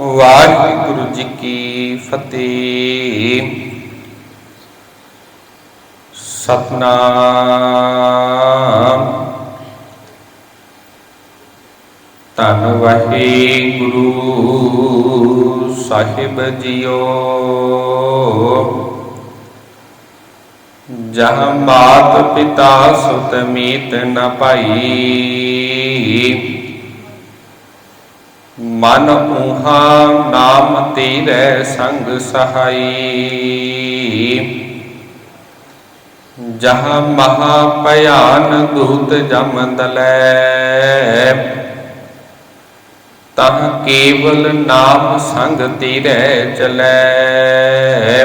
ਵਾਹਿਗੁਰੂ ਜੀ ਕੀ ਫਤਿਹ। ਸਤਨਾਮ। ਧੰਨ ਵਾਹਿਗੁਰੂ ਸਾਹਿਬ ਜੀਓ। ਜਹਾਂ ਮਾਤ ਪਿਤਾ ਸੁਤ ਮੀਤ ਨ ਪਾਈ। ਮਨ ਊਹਾ ਨਾਮ ਤੇਰੇ ਸੰਗ ਸਹਾਈ। ਜਹਾਂ ਮਹਾ ਭਿਆਨ ਦੂਤ ਜਮ ਦਲੈ। ਤਹ ਕੇਵਲ ਨਾਮ ਸੰਗ ਤੇਰੇ ਚਲੈ।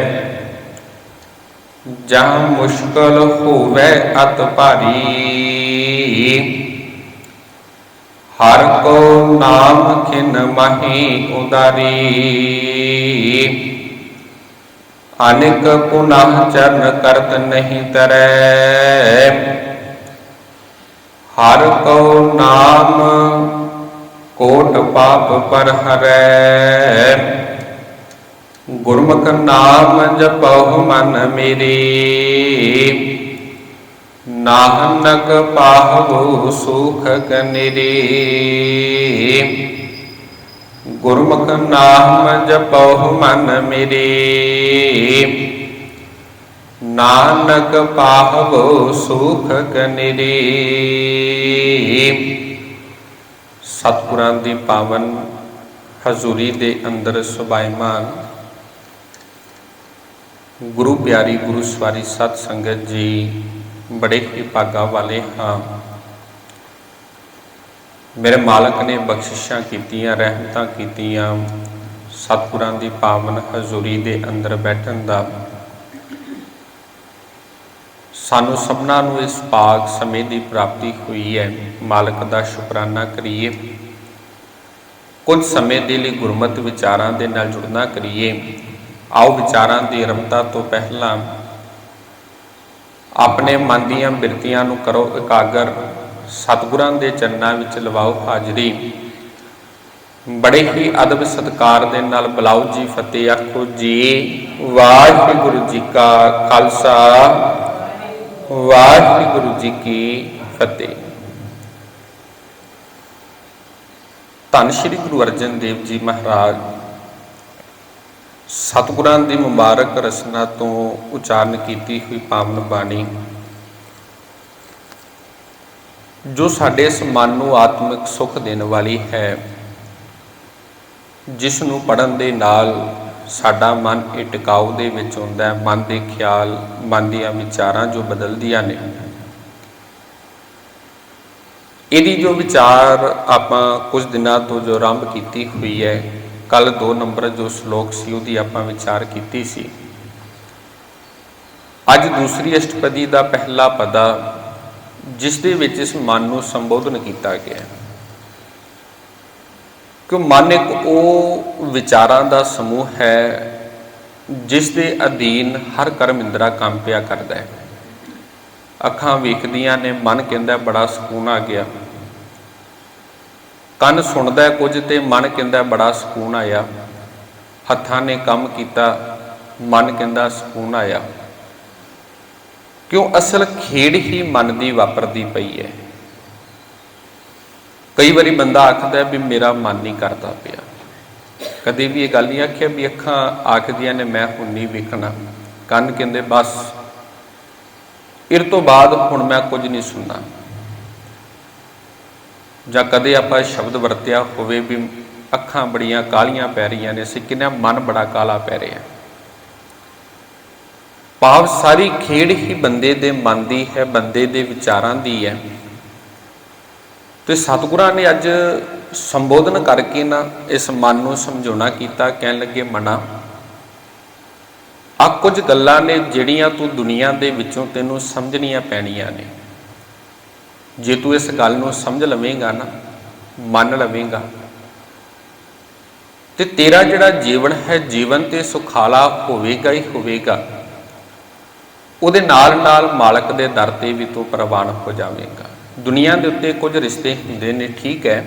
ਜਹਾਂ ਮੁਸ਼ਕਲ ਹੋਵੇ ਅਤ ਭਾਰੀ। ਹਰ ਕੋ ਨਾਮ ਖਿਨ ਮਹੀ ਉਦਾਰੀ। ਅਨੇਕ ਪੁਨਹ ਚਰਨ ਕਰਤ ਨਹੀਂ ਤਰੈ। ਹਰ ਕੋ ਨਾਮ ਕੋਟ ਪਾਪ ਪਰ ਹਰੈ। ਗੁਰਮੁਖ ਨਾਮ ਜਪਹੁ ਮਨ ਮੇਰੇ। ਨਾਨਕ ਪਾਹੋ ਸੁਖ ਕਨਰੇ। ਗੁਰਮੁਖ ਨਾਮ ਜਪਹੁ ਮਨ ਮੇਰੇ। ਨਾਨਕ ਪਾਹੋ ਸੁਖ ਕਨਰੇ। ਸਤਿਗੁਰਾਂ ਦੀ ਪਾਵਨ ਹਜ਼ੂਰੀ ਦੇ ਅੰਦਰ ਸੁਭਾਈਮਾਨ ਗੁਰੂ ਪਿਆਰੀ ਗੁਰੂ ਸਵਾਰੀ ਸਤ ਸੰਗਤ ਜੀ ਬੜੇ ਹੀ ਭਾਗਾ ਵਾਲੇ ਹਾਂ। ਮੇਰੇ ਮਾਲਕ ਨੇ ਬਖਸ਼ਿਸ਼ਾਂ ਕੀਤੀਆਂ, ਰਹਿਮਤਾਂ ਕੀਤੀਆਂ। ਸਤਿਗੁਰਾਂ ਦੀ ਪਾਵਨ ਹਜ਼ੂਰੀ ਦੇ ਅੰਦਰ ਬੈਠਣ ਦਾ। ਸਾਨੂੰ ਸਭਨਾਂ ਨੂੰ ਇਸ ਪਾਕ ਸਮੇਂ ਦੀ ਪ੍ਰਾਪਤੀ ਹੋਈ ਹੈ। ਮਾਲਕ ਦਾ ਸ਼ੁਕਰਾਨਾ ਕਰੀਏ। ਕੁਝ ਸਮੇਂ ਦੇ ਲਈ ਗੁਰਮਤਿ ਵਿਚਾਰਾਂ ਦੇ ਨਾਲ ਜੁੜਨਾ ਕਰੀਏ। ਆਓ ਵਿਚਾਰਾਂ ਦੀ ਰਮਤਾ ਤੋਂ ਪਹਿਲਾਂ ਆਪਣੇ ਮਨ ਦੀਆਂ ਬਿਰਤੀਆਂ ਨੂੰ ਕਰੋ ਇਕਾਗਰ, ਸਤਿਗੁਰਾਂ ਦੇ ਚਰਨਾਂ ਵਿੱਚ ਲਵਾਓ ਹਾਜ਼ਰੀ। ਬੜੇ ਹੀ ਅਦਬ ਸਤਕਾਰ ਦੇ ਨਾਲ ਬਲਾਉ ਜੀ ਫਤਿਹ, ਆਖੋ ਜੀ, ਵਾਹਿਗੁਰੂ ਜੀ ਕਾ ਖਾਲਸਾ, ਵਾਹਿਗੁਰੂ ਜੀ ਕੀ ਫਤਿਹ। ਧੰਨ ਸ਼੍ਰੀ ਗੁਰੂ ਅਰਜਨ ਦੇਵ ਜੀ ਮਹਾਰਾਜ ਸਤਿਗੁਰਾਂ ਦੀ ਮੁਬਾਰਕ ਰਚਨਾ ਤੋਂ ਉਚਾਰਨ ਕੀਤੀ ਹੋਈ ਪਾਵਨ ਬਾਣੀ। ਜੋ ਸਾਡੇ ਇਸ ਮਨ ਨੂੰ ਆਤਮਿਕ ਸੁਖ ਦੇਣ ਵਾਲੀ ਹੈ, ਜਿਸ ਨੂੰ ਪੜਨ ਦੇ ਨਾਲ ਸਾਡਾ ਮਨ ਇਹ ਟਿਕਾਊ ਦੇ ਵਿੱਚ ਹੁੰਦਾ ਹੈ, ਮਨ ਦੇ ਖਿਆਲ, ਮਨ ਦੀਆਂ ਵਿਚਾਰਾਂ ਜੋ ਬਦਲਦੀਆਂ ਨੇ। ਇਹਦੀ ਜੋ ਵਿਚਾਰ ਆਪਾਂ ਕੁਝ ਦਿਨਾਂ ਤੋਂ ਜੋ ਆਰੰਭ ਕੀਤੀ ਹੋਈ ਹੈ ਕੱਲ 2 ਨੰਬਰ ਜੋ ਸ਼ਲੋਕ ਸੀ, ਉਹਦੀ ਆਪਾਂ ਵਿਚਾਰ ਕੀਤੀ ਸੀ। ਅੱਜ ਦੂਸਰੀ ਅਸ਼ਟਪਦੀ ਦਾ ਪਹਿਲਾ ਪਦਾ, ਜਿਸ ਦੇ ਵਿੱਚ ਇਸ ਮਨ ਨੂੰ ਸੰਬੋਧਨ ਕੀਤਾ ਗਿਆ ਹੈ। ਕਿ ਮਨ ਇੱਕ ਉਹ ਵਿਚਾਰਾਂ ਦਾ ਸਮੂਹ ਹੈ, ਜਿਸ ਦੇ ਅਧੀਨ ਹਰ ਕਰਮ ਇੰਦਰਾ ਕੰਮ ਪਿਆ ਕਰਦਾ ਹੈ। ਅੱਖਾਂ ਵੇਖਦੀਆਂ ਨੇ, ਮਨ ਕਹਿੰਦਾ ਬੜਾ ਸਕੂਨ ਆ ਗਿਆ। ਕੰਨ ਸੁਣਦਾ ਕੁਝ ਤੇ ਮਨ ਕਹਿੰਦਾ ਬੜਾ ਸਕੂਨ ਆਇਆ। ਹੱਥਾਂ ਨੇ ਕੰਮ ਕੀਤਾ, ਮਨ ਕਹਿੰਦਾ ਸਕੂਨ ਆਇਆ। ਕਿਉਂ? ਅਸਲ ਖੇਡ ਹੀ ਮਨ ਦੀ ਵਾਪਰਦੀ ਪਈ ਹੈ। ਕਈ ਵਾਰੀ ਬੰਦਾ ਆਖਦਾ ਵੀ ਮੇਰਾ ਮਨ ਨਹੀਂ ਕਰਦਾ ਪਿਆ। ਕਦੇ ਵੀ ਇਹ ਗੱਲ ਨਹੀਂ ਆਖਿਆ ਵੀ ਅੱਖਾਂ ਆਖਦੀਆਂ ਨੇ, ਮੈਂ ਹੁਣ ਨਹੀਂ ਵੇਖਣਾ। ਕੰਨ ਕਹਿੰਦੇ, ਬਸ ਇਰ ਤੋਂ ਬਾਅਦ ਹੁਣ ਮੈਂ ਕੁਝ ਨਹੀਂ ਸੁਣਨਾ। ਜਾਂ ਕਦੇ ਆਪਾਂ ਸ਼ਬਦ ਵਰਤਿਆ ਹੋਵੇ ਵੀ ਅੱਖਾਂ ਬੜੀਆਂ ਕਾਲੀਆਂ ਪੈ ਰਹੀਆਂ ਨੇ, ਅਸੀਂ ਕਿੰਨਾ ਮਨ ਬੜਾ ਕਾਲਾ ਪੈ ਰਿਹਾ। ਭਾਵ ਸਾਰੀ ਖੇਡ ਹੀ ਬੰਦੇ ਦੇ ਮਨ ਦੀ ਹੈ, ਬੰਦੇ ਦੇ ਵਿਚਾਰਾਂ ਦੀ ਹੈ। ਤੇ ਸਤਿਗੁਰਾਂ ਨੇ ਅੱਜ ਸੰਬੋਧਨ ਕਰਕੇ ਨਾ ਇਸ ਮਨ ਨੂੰ ਸਮਝਾਉਣਾ ਕੀਤਾ, ਕਹਿਣ ਲੱਗੇ, ਮਨਾ ਆ ਕੁਝ ਗੱਲਾਂ ਨੇ ਜਿਹੜੀਆਂ ਤੂੰ ਦੁਨੀਆ ਦੇ ਵਿੱਚੋਂ ਤੈਨੂੰ ਸਮਝਣੀਆਂ ਪੈਣੀਆਂ ਨੇ। ਜੇ ਤੂੰ ਇਸ ਗੱਲ ਨੂੰ ਸਮਝ ਲਵੇਂਗਾ ਨਾ, ਮੰਨ ਲਵੇਂਗਾ। ਤੇ ਤੇਰਾ ਜਿਹੜਾ ਜੀਵਨ ਹੈ, ਜੀਵਨ ਤੇ ਸੁਖਾਲਾ ਹੋਵੇਗਾ ਹੀ ਹੋਵੇਗਾ। ਉਹਦੇ ਨਾਲ ਨਾਲ ਮਾਲਕ ਦੇ ਦਰ ਤੇ ਵੀ ਤੂੰ ਪ੍ਰਵਾਨ ਹੋ ਜਾਵੇਂਗਾ। ਦੁਨੀਆ ਦੇ ਉੱਤੇ ਕੁਝ ਰਿਸ਼ਤੇ ਹੁੰਦੇ ਨੇ, ਠੀਕ ਹੈ।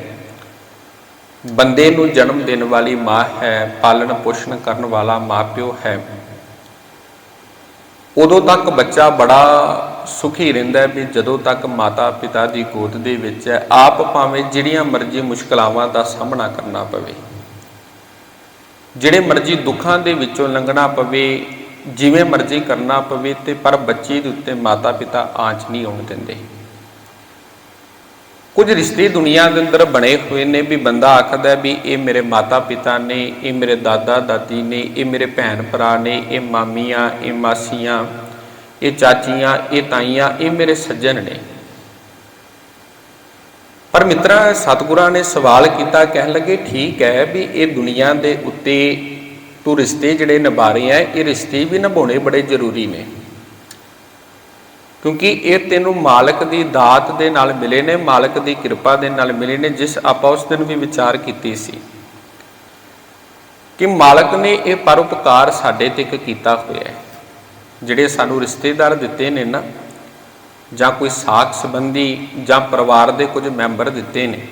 ਬੰਦੇ ਨੂੰ ਜਨਮ ਦੇਣ ਵਾਲੀ ਮਾਂ ਹੈ, ਪਾਲਣ ਪੋਸ਼ਣ ਕਰਨ ਵਾਲਾ ਮਾਪਿਓ ਹੈ। ਉਦੋਂ ਤੱਕ ਬੱਚਾ ਬੜਾ ਸੁਖੀ ਰਹਿੰਦਾ ਹੈ ਵੀ ਜਦੋਂ ਤੱਕ ਮਾਤਾ ਪਿਤਾ ਦੀ ਗੋਦ ਦੇ ਵਿੱਚ ਹੈ, ਆਪ ਭਾਵੇਂ ਜਿਹੜੀਆਂ ਮਰਜ਼ੀ ਮੁਸ਼ਕਲਾਵਾਂ ਦਾ ਸਾਹਮਣਾ ਕਰਨਾ ਪਵੇ। ਜਿਹੜੇ ਮਰਜ਼ੀ ਦੁੱਖਾਂ ਦੇ ਵਿੱਚੋਂ ਲੰਘਣਾ ਪਵੇ, ਜਿਵੇਂ ਮਰਜ਼ੀ ਕਰਨਾ ਪਵੇ ਤੇ ਪਰ ਬੱਚੇ ਦੇ ਉੱਤੇ ਮਾਤਾ ਪਿਤਾ ਆਂਚ ਨਹੀਂ ਆਉਣ ਦਿੰਦੇ। ਕੁਝ ਰਿਸ਼ਤੇ ਦੁਨੀਆ ਦੇ ਅੰਦਰ ਬਣੇ ਹੋਏ ਨੇ ਵੀ ਬੰਦਾ ਆਖਦਾ ਵੀ ਇਹ ਮੇਰੇ ਮਾਤਾ ਪਿਤਾ ਨੇ, ਇਹ ਮੇਰੇ ਦਾਦਾ ਦਾਦੀ ਨੇ, ਇਹ ਮੇਰੇ ਭੈਣ ਭਰਾ ਨੇ, ਇਹ ਮਾਮੀਆਂ, ਇਹ ਮਾਸੀਆਂ, ਇਹ ਚਾਚੀਆਂ, ਇਹ ਤਾਈਆਂ, ਇਹ ਮੇਰੇ ਸੱਜਣ ਨੇ। ਪਰ ਮਿੱਤਰਾ, ਸਤਿਗੁਰਾਂ ਨੇ ਸਵਾਲ ਕੀਤਾ, ਕਹਿਣ ਲੱਗੇ, ਠੀਕ ਹੈ ਵੀ ਇਹ ਦੁਨੀਆ ਦੇ ਉੱਤੇ ਤੂੰ ਰਿਸ਼ਤੇ ਜਿਹੜੇ ਨਿਭਾ ਰਹੇ ਹੈ ਇਹ ਰਿਸ਼ਤੇ ਵੀ ਨਿਭਾਉਣੇ ਬੜੇ ਜ਼ਰੂਰੀ ਨੇ। ਕਿਉਂਕਿ ਇਹ ਤੈਨੂੰ ਮਾਲਕ ਦੀ ਦਾਤ ਦੇ ਨਾਲ ਮਿਲੇ ਨੇ, ਮਾਲਕ ਦੀ ਕਿਰਪਾ ਦੇ ਨਾਲ ਮਿਲੇ ਨੇ, ਜਿਸ ਆਪਾਂ ਉਸ ਦਿਨ ਵੀ ਵਿਚਾਰ ਕੀਤੀ ਸੀ। ਕਿ ਮਾਲਕ ਨੇ ਇਹ ਪਰਉਪਕਾਰ ਸਾਡੇ ਤੇ ਇੱਕ ਕੀਤਾ ਹੋਇਆ ਹੈ। ਜਿਹੜੇ ਸਾਨੂੰ ਰਿਸ਼ਤੇਦਾਰ ਦਿੱਤੇ ਨੇ ਨਾ, ਜਾਂ ਕੋਈ ਸਾਖ ਸੰਬੰਧੀ, ਜਾਂ ਪਰਿਵਾਰ ਦੇ ਕੁਝ ਮੈਂਬਰ ਦਿੱਤੇ ਨੇ,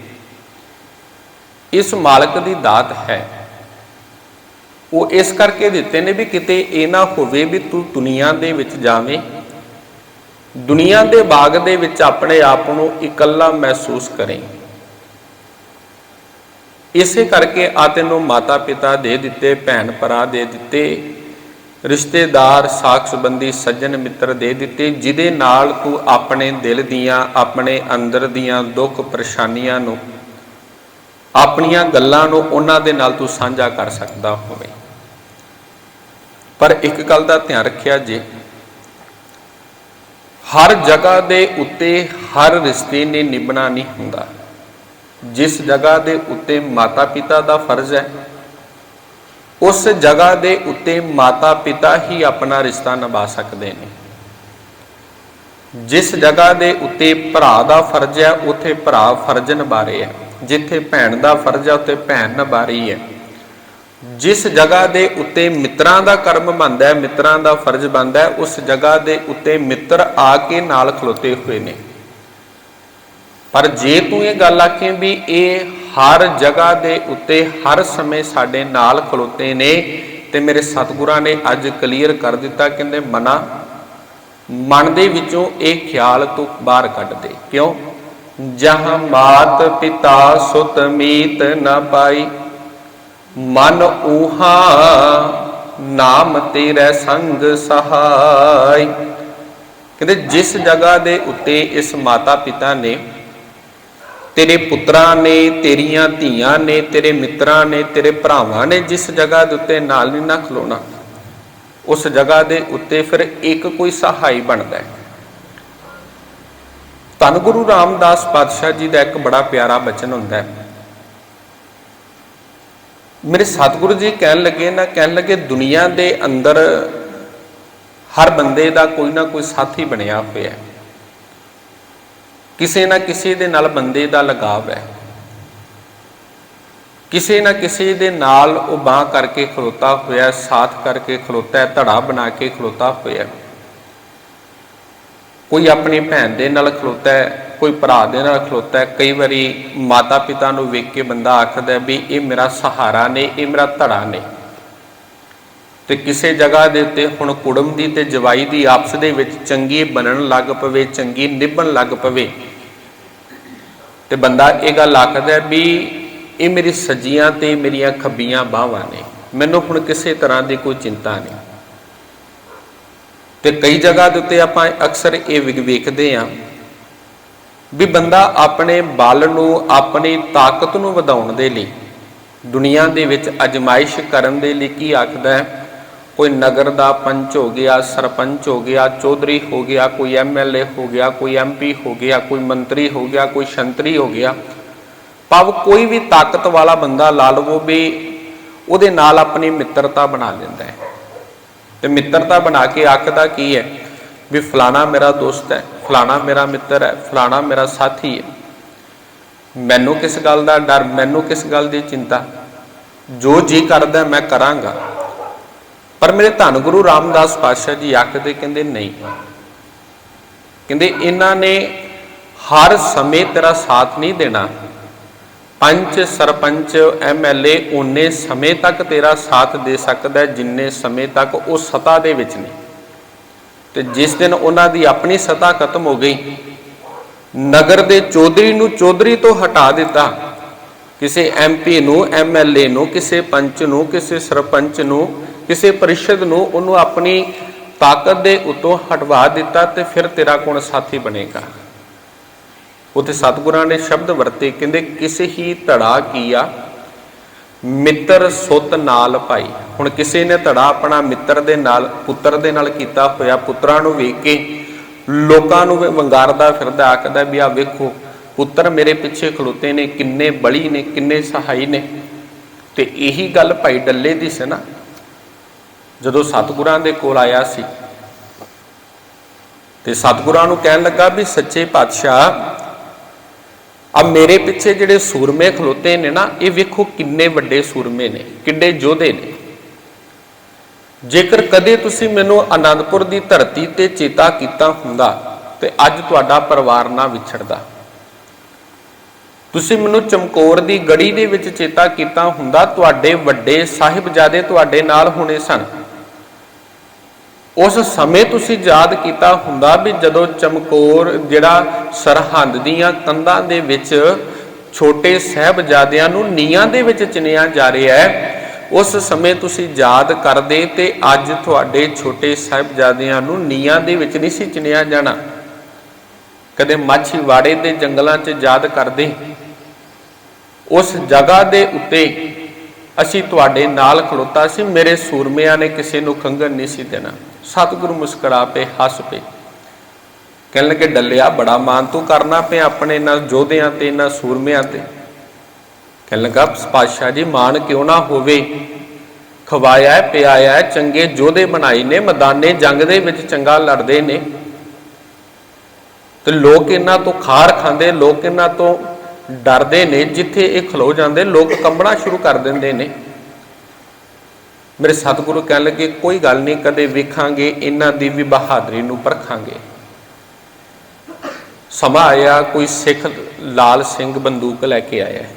ਇਸ ਮਾਲਕ ਦੀ ਦਾਤ ਹੈ। ਉਹ ਇਸ ਕਰਕੇ ਦਿੱਤੇ ਨੇ ਵੀ ਕਿਤੇ ਇਹ ਨਾ ਹੋਵੇ ਵੀ ਤੂੰ ਦੁਨੀਆ ਦੇ ਵਿੱਚ ਜਾਵੇਂ ਦੁਨੀਆ ਦੇ ਬਾਗ ਦੇ ਵਿੱਚ ਆਪਣੇ ਆਪ ਨੂੰ ਇਕੱਲਾ ਮਹਿਸੂਸ ਕਰੇ। ਇਸੇ ਕਰਕੇ ਆ ਤੈਨੂੰ ਮਾਤਾ ਪਿਤਾ ਦੇ ਦਿੱਤੇ ਭੈਣ ਭਰਾ ਦੇ ਦਿੱਤੇ, ਰਿਸ਼ਤੇਦਾਰ, ਸਾਖ ਸੰਬੰਧੀ, ਸੱਜਣ ਮਿੱਤਰ ਦੇ ਦਿੱਤੇ, ਜਿਹਦੇ ਨਾਲ ਤੂੰ ਆਪਣੇ ਦਿਲ ਦੀਆਂ, ਆਪਣੇ ਅੰਦਰ ਦੀਆਂ ਦੁੱਖ ਪਰੇਸ਼ਾਨੀਆਂ ਨੂੰ, ਆਪਣੀਆਂ ਗੱਲਾਂ ਨੂੰ ਉਹਨਾਂ ਦੇ ਨਾਲ ਤੂੰ ਸਾਂਝਾ ਕਰ ਸਕਦਾ ਹੋਵੇ। ਪਰ ਇੱਕ ਗੱਲ ਦਾ ਧਿਆਨ ਰੱਖਿਆ ਜੇ ਹਰ ਜਗ੍ਹਾ ਦੇ ਉੱਤੇ ਹਰ ਰਿਸ਼ਤੇ ਨੇ ਨਿਭਣਾ ਨਹੀਂ ਹੁੰਦਾ। ਜਿਸ ਜਗ੍ਹਾ ਦੇ ਉੱਤੇ ਮਾਤਾ ਪਿਤਾ ਦਾ ਫਰਜ਼ ਹੈ, ਉਸ ਜਗ੍ਹਾ ਦੇ ਉੱਤੇ ਮਾਤਾ ਪਿਤਾ ਹੀ ਆਪਣਾ ਰਿਸ਼ਤਾ ਨਿਭਾ ਸਕਦੇ ਨੇ। ਜਿਸ ਜਗ੍ਹਾ ਦੇ ਉੱਤੇ ਭਰਾ ਦਾ ਫਰਜ਼ ਹੈ, ਉੱਥੇ ਭਰਾ ਫਰਜ਼ ਨਿਭਾ ਰਿਹਾ ਹੈ। ਜਿੱਥੇ ਭੈਣ ਦਾ ਫਰਜ਼ ਹੈ, ਉੱਥੇ ਭੈਣ ਨਿਭਾ ਰਹੀ ਹੈ। ਜਿਸ ਜਗ੍ਹਾ ਦੇ ਉੱਤੇ ਮਿੱਤਰਾਂ ਦਾ ਕਰਮ ਬਣਦਾ ਹੈ, ਮਿੱਤਰਾਂ ਦਾ ਫਰਜ਼ ਬਣਦਾ ਹੈ, ਉਸ ਜਗ੍ਹਾ ਦੇ ਉੱਤੇ ਮਿੱਤਰ ਆ ਕੇ ਨਾਲ ਖਲੋਤੇ ਹੋਏ ਨੇ। ਪਰ ਜੇ ਤੂੰ ਇਹ ਗੱਲ ਆਖੇ ਵੀ ਇਹ ਹਰ ਜਗ੍ਹਾ ਦੇ ਉੱਤੇ ਹਰ ਸਮੇਂ ਸਾਡੇ ਨਾਲ ਖਲੋਤੇ ਨੇ, ਤੇ ਮੇਰੇ ਸਤਿਗੁਰਾਂ ਨੇ ਅੱਜ ਕਲੀਅਰ ਕਰ ਦਿੱਤਾ, ਕਹਿੰਦੇ ਮਨਾ, ਮਨ ਦੇ ਵਿੱਚੋਂ ਇਹ ਖਿਆਲ ਤੂੰ ਬਾਹਰ ਕੱਢ ਦੇ। ਕਿਉਂ? ਜਹਾਂ ਮਾਤ ਪਿਤਾ ਸੁਤ ਮੀਤ ਨਾ ਪਾਈ ਮਨ ਊਹਾ, ਨਾਮ ਤੇਰੇ ਸੰਗ ਸਹਾਈ। ਕਹਿੰਦੇ, ਜਿਸ ਜਗ੍ਹਾ ਦੇ ਉੱਤੇ ਇਸ ਮਾਤਾ ਪਿਤਾ ਨੇ, ਤੇਰੇ ਪੁੱਤਰਾਂ ਨੇ, ਤੇਰੀਆਂ ਧੀਆਂ ਨੇ, ਤੇਰੇ ਮਿੱਤਰਾਂ ਨੇ, ਤੇਰੇ ਭਰਾਵਾਂ ਨੇ ਜਿਸ ਜਗ੍ਹਾ ਦੇ ਉੱਤੇ ਨਾਲ ਨਹੀਂ ਨਾ ਖਲੋਣਾ, ਉਸ ਜਗ੍ਹਾ ਦੇ ਉੱਤੇ ਫਿਰ ਇੱਕ ਕੋਈ ਸਹਾਈ ਬਣਦਾ ਹੈ। ਧੰਨ ਗੁਰੂ ਰਾਮਦਾਸ ਪਾਤਸ਼ਾਹ ਜੀ ਦਾ ਇੱਕ ਬੜਾ ਪਿਆਰਾ ਬਚਨ ਹੁੰਦਾ ਹੈ। ਮੇਰੇ ਸਤਿਗੁਰੂ ਜੀ ਕਹਿਣ ਲੱਗੇ ਨਾ, ਕਹਿਣ ਲੱਗੇ ਦੁਨੀਆ ਦੇ ਅੰਦਰ ਹਰ ਬੰਦੇ ਦਾ ਕੋਈ ਨਾ ਕੋਈ ਸਾਥੀ ਬਣਿਆ ਹੋਇਆ ਹੈ। ਕਿਸੇ ਨਾ ਕਿਸੇ ਦੇ ਨਾਲ ਬੰਦੇ ਦਾ ਲਗਾਵ ਹੈ। ਕਿਸੇ ਨਾ ਕਿਸੇ ਦੇ ਨਾਲ ਉਹ ਬਾਹ ਕਰਕੇ ਖਲੋਤਾ ਹੋਇਆ, ਸਾਥ ਕਰਕੇ ਖਲੋਤਾ ਹੈ, ਧੜਾ ਬਣਾ ਕੇ ਖਲੋਤਾ ਹੋਇਆ। ਕੋਈ ਆਪਣੀ ਭੈਣ ਦੇ ਨਾਲ ਖਲੋਤਾ ਹੈ, ਕੋਈ ਭਰਾ ਦੇ ਨਾਲ ਖਲੋਤਾ ਹੈ, ਕਈ ਵਾਰੀ ਮਾਤਾ ਪਿਤਾ ਨੂੰ ਵੇਖ ਕੇ ਬੰਦਾ ਆਖਦਾ ਵੀ ਇਹ ਮੇਰਾ ਸਹਾਰਾ ਨੇ, ਇਹ ਮੇਰਾ ਧੜਾ ਨੇ। ਤੇ ਕਿਸੇ ਜਗ੍ਹਾ ਦੇ ਉੱਤੇ ਹੁਣ ਕੁੜਮ ਦੀ ਤੇ ਜਵਾਈ ਦੀ ਆਪਸ ਦੇ ਵਿੱਚ ਚੰਗੀ ਬਣਨ ਲੱਗ ਪਵੇ, ਚੰਗੀ ਨਿਭਣ ਲੱਗ ਪਵੇ, ਤੇ ਬੰਦਾ ਇਹ ਗੱਲ ਆਖਦਾ ਵੀ ਇਹ ਮੇਰੀ ਸੱਜੀਆਂ ਤੇ ਮੇਰੀਆਂ ਖੱਬੀਆਂ ਬਾਹਾਂ ਨੇ, ਮੈਨੂੰ ਹੁਣ ਕਿਸੇ ਤਰ੍ਹਾਂ ਦੀ ਕੋਈ ਚਿੰਤਾ ਨਹੀਂ। ਤੇ ਕਈ ਜਗ੍ਹਾ ਦੇ ਉੱਤੇ ਆਪਾਂ ਅਕਸਰ ਇਹ ਵਿਗ ਵੇਖਦੇ ਆਂ ਵੀ ਬੰਦਾ ਆਪਣੇ ਬਲ ਨੂੰ, ਆਪਣੀ ਤਾਕਤ ਨੂੰ ਵਧਾਉਣ ਦੇ ਲਈ, ਦੁਨੀਆ ਦੇ ਵਿੱਚ ਅਜਮਾਇਸ਼ ਕਰਨ ਦੇ ਲਈ ਕੀ ਆਖਦਾ ਹੈ? ਕੋਈ ਨਗਰ ਦਾ ਪੰਚ ਹੋ ਗਿਆ, ਸਰਪੰਚ ਹੋ ਗਿਆ, ਚੌਧਰੀ ਹੋ ਗਿਆ, ਕੋਈ ਐਮਐਲਏ ਹੋ ਗਿਆ, ਕੋਈ ਐਮਪੀ ਹੋ ਗਿਆ, ਕੋਈ ਮੰਤਰੀ ਹੋ ਗਿਆ, ਕੋਈ ਸ਼ੰਤਰੀ ਹੋ ਗਿਆ। ਭਾਵ ਕੋਈ ਵੀ ਤਾਕਤ ਵਾਲਾ ਬੰਦਾ ਲਾ ਲਵੋ ਵੀ ਉਹਦੇ ਨਾਲ ਆਪਣੀ ਮਿੱਤਰਤਾ ਬਣਾ ਲੈਂਦਾ ਹੈ। ਤੇ ਮਿੱਤਰਤਾ ਬਣਾ ਕੇ ਆਖਦਾ ਕੀ ਹੈ? ਵੀ ਫਲਾਣਾ ਮੇਰਾ ਦੋਸਤ ਹੈ, ਫਲਾਣਾ ਮੇਰਾ ਮਿੱਤਰ ਹੈ, ਫਲਾਣਾ ਮੇਰਾ ਸਾਥੀ ਹੈ। ਮੈਨੂੰ ਕਿਸ ਗੱਲ ਦਾ ਡਰ, ਮੈਨੂੰ ਕਿਸ ਗੱਲ ਦੀ ਚਿੰਤਾ? ਜੋ ਜੀ ਕਰਦਾ ਮੈਂ ਕਰਾਂਗਾ। ਪਰ ਮੇਰੇ ਧੰਨ ਗੁਰੂ ਰਾਮਦਾਸ ਪਾਤਸ਼ਾਹ ਜੀ ਆਖਦੇ ਕਹਿੰਦੇ ਨਹੀਂ। ਕਹਿੰਦੇ, ਇਹਨਾਂ ਨੇ ਹਰ ਸਮੇਂ ਤੇਰਾ ਸਾਥ ਨਹੀਂ ਦੇਣਾ। ਪੰਚ ਸਰਪੰਚ ਐਮਐਲਏ ਉਹਨੇ ਸਮੇਂ ਤੱਕ ਤੇਰਾ ਸਾਥ ਦੇ ਸਕਦਾ ਹੈ, ਜਿੰਨੇ ਸਮੇਂ ਤੱਕ ਉਹ ਸਤਾ ਦੇ ਵਿੱਚ ਨੇ। ਤੇ ਜਿਸ ਦਿਨ ਉਹਨਾਂ ਦੀ ਆਪਣੀ ਸਤਾ ਖਤਮ ਹੋ ਗਈ ਨਗਰ ਦੇ ਚੌਧਰੀ ਨੂੰ ਚੌਧਰੀ ਤੋਂ ਹਟਾ ਦਿੱਤਾ। ਕਿਸੇ ਐਮਪੀ ਨੂੰ ਐਮਐਲਏ ਨੂੰ ਕਿਸੇ ਪੰਚ ਨੂੰ ਕਿਸੇ ਸਰਪੰਚ ਨੂੰ ਕਿਸੇ ਪਰਿਸ਼ਦ ਨੂੰ ਉਹਨੂੰ ਆਪਣੀ ਤਾਕਤ ਦੇ ਉਤੋਂ ਹਟਵਾ ਦਿੱਤਾ ਤੇ ਫਿਰ ਤੇਰਾ ਕੌਣ ਸਾਥੀ ਬਣੇਗਾ? ਉਥੇ ਸਤਿਗੁਰਾਂ ਨੇ ਸ਼ਬਦ ਵਰਤੇ, ਕਹਿੰਦੇ, ਕਿਸੇ ਹੀ ਧੜਾ ਕੀਆ ਮਿੱਤਰ ਸੁੱਤ ਨਾਲ ਭਾਈ। ਹੁਣ ਕਿਸੇ ਨੇ ਧੜਾ ਆਪਣਾ ਮਿੱਤਰ ਦੇ ਨਾਲ, ਪੁੱਤਰ ਦੇ ਨਾਲ ਕੀਤਾ ਹੋਇਆ, ਪੁੱਤਰਾਂ ਨੂੰ ਵੇਖ ਕੇ ਲੋਕਾਂ ਨੂੰ ਵੀ ਵੰਗਾਰਦਾ ਫਿਰਦਾ, ਆਖਦਾ ਵੀ ਆ ਵੇਖੋ, ਪੁੱਤਰ ਮੇਰੇ ਪਿੱਛੇ ਖਲੋਤੇ ਨੇ, ਕਿੰਨੇ ਬਲੀ ਨੇ, ਕਿੰਨੇ ਸਹਾਈ ਨੇ। ਤੇ ਇਹੀ ਗੱਲ ਭਾਈ ਡੱਲੇ ਦੀ ਸੀ ਨਾ। ਜਦੋਂ ਸਤਿਗੁਰਾਂ ਦੇ ਕੋਲ ਆਇਆ ਸੀ, ਤੇ ਸਤਿਗੁਰਾਂ ਨੂੰ ਕਹਿਣ ਲੱਗਾ ਵੀ ਸੱਚੇ ਪਾਤਸ਼ਾਹ ਆ ਮੇਰੇ ਪਿੱਛੇ ਜਿਹੜੇ ਸੂਰਮੇ ਖਲੋਤੇ ਨੇ ਨਾ, ਇਹ ਵੇਖੋ ਕਿੰਨੇ ਵੱਡੇ ਸੂਰਮੇ ਨੇ, ਕਿੱਡੇ ਯੋਧੇ ਨੇ। ਜੇਕਰ ਕਦੇ ਤੁਸੀਂ ਮੈਨੂੰ ਆਨੰਦਪੁਰ ਦੀ ਧਰਤੀ ਤੇ ਚੇਤਾ ਕੀਤਾ ਹੁੰਦਾ ਤੇ ਅੱਜ ਤੁਹਾਡਾ ਪਰਿਵਾਰ ਨਾ ਵਿਛੜਦਾ। ਤੁਸੀਂ ਮੈਨੂੰ ਚਮਕੌਰ ਦੀ ਗੜੀ ਦੇ ਵਿੱਚ ਚੇਤਾ ਕੀਤਾ ਹੁੰਦਾ, ਤੁਹਾਡੇ ਵੱਡੇ ਸਾਹਿਬਜ਼ਾਦੇ ਤੁਹਾਡੇ ਨਾਲ ਹੋਣੇ ਸਨ। ਉਸ ਸਮੇਂ ਤੁਸੀਂ ਯਾਦ ਕੀਤਾ ਹੁੰਦਾ ਵੀ ਜਦੋਂ ਚਮਕੌਰ ਜਿਹੜਾ ਸਰਹੰਦ ਦੀਆਂ ਕੰਧਾਂ ਦੇ ਵਿੱਚ ਛੋਟੇ ਸਹਿਬਜ਼ਾਦਿਆਂ ਨੂੰ ਨੀਹਾਂ ਦੇ ਵਿੱਚ ਚਿਣਿਆ ਜਾ ਰਿਹਾ ਹੈ, ਉਸ ਸਮੇਂ ਤੁਸੀਂ ਯਾਦ ਕਰਦੇ ਤੇ ਅੱਜ ਤੁਹਾਡੇ ਛੋਟੇ ਸਾਹਿਬਜ਼ਾਦਿਆਂ ਨੂੰ ਨੀਹਾਂ ਦੇ ਵਿੱਚ ਨਹੀਂ ਸੀ ਚਿਣਿਆ ਜਾਣਾ। ਕਦੇ ਮਾਛੀਵਾੜੇ ਦੇ ਜੰਗਲਾਂ 'ਚ ਯਾਦ ਕਰਦੇ? ਉਸ ਜਗ੍ਹਾ ਦੇ ਉੱਤੇ ਅਸੀਂ ਤੁਹਾਡੇ ਨਾਲ ਖਲੋਤਾ ਸੀ, ਮੇਰੇ ਸੂਰਮਿਆਂ ਨੇ ਕਿਸੇ ਨੂੰ ਖੰਗਣ ਨਹੀਂ ਸੀ ਦੇਣਾ। ਸਤਿਗੁਰੂ ਮੁਸਕਰਾ ਪਏ ਹੱਸ ਪਏ। ਕਹਿਣ ਲੱਗੇ, ਡੱਲਿਆ, ਬੜਾ ਮਾਨ ਤੂੰ ਕਰਨਾ ਪਿਆ ਆਪਣੇ ਨਾਲ, ਜੋਧਿਆਂ ਤੇ, ਇਹਨਾਂ ਸੂਰਮਿਆਂ ਤੇ। ਕਹਿਣ ਲੱਗਾ, ਪਾਤਸ਼ਾਹ ਜੀ ਮਾਨ ਕਿਉਂ ਨਾ ਹੋਵੇ? ਖਵਾਇਆ ਪਿਆਇਆ ਚੰਗੇ ਜੋਧੇ ਬਣਾਈ ਨੇ, ਮੈਦਾਨੇ, ਜੰਗ ਦੇ ਵਿੱਚ ਚੰਗਾ ਲੜਦੇ ਨੇ। ਤੇ ਲੋਕ ਇਹਨਾਂ ਤੋਂ ਖਾਰ ਖਾਂਦੇ, ਲੋਕ ਇਹਨਾਂ ਤੋਂ ਡਰਦੇ ਨੇ ਜਿੱਥੇ ਇਹ ਖਲੋ ਜਾਂਦੇ, ਲੋਕ ਕੰਬਣਾ ਸ਼ੁਰੂ ਕਰ ਦਿੰਦੇ ਨੇ। ਮੇਰੇ ਸਤਿਗੁਰੂ ਕਹਿਣ ਲੱਗੇ, ਕੋਈ ਗੱਲ ਨਹੀਂ, ਕਦੇ ਵੇਖਾਂਗੇ, ਇਹਨਾਂ ਦੀ ਵੀ ਬਹਾਦਰੀ ਨੂੰ ਪਰਖਾਂਗੇ। ਸਮਾਂ ਆਇਆ, ਕੋਈ ਸਿੱਖ ਲਾਲ ਸਿੰਘ ਬੰਦੂਕ ਲੈ ਕੇ ਆਇਆ ਹੈ।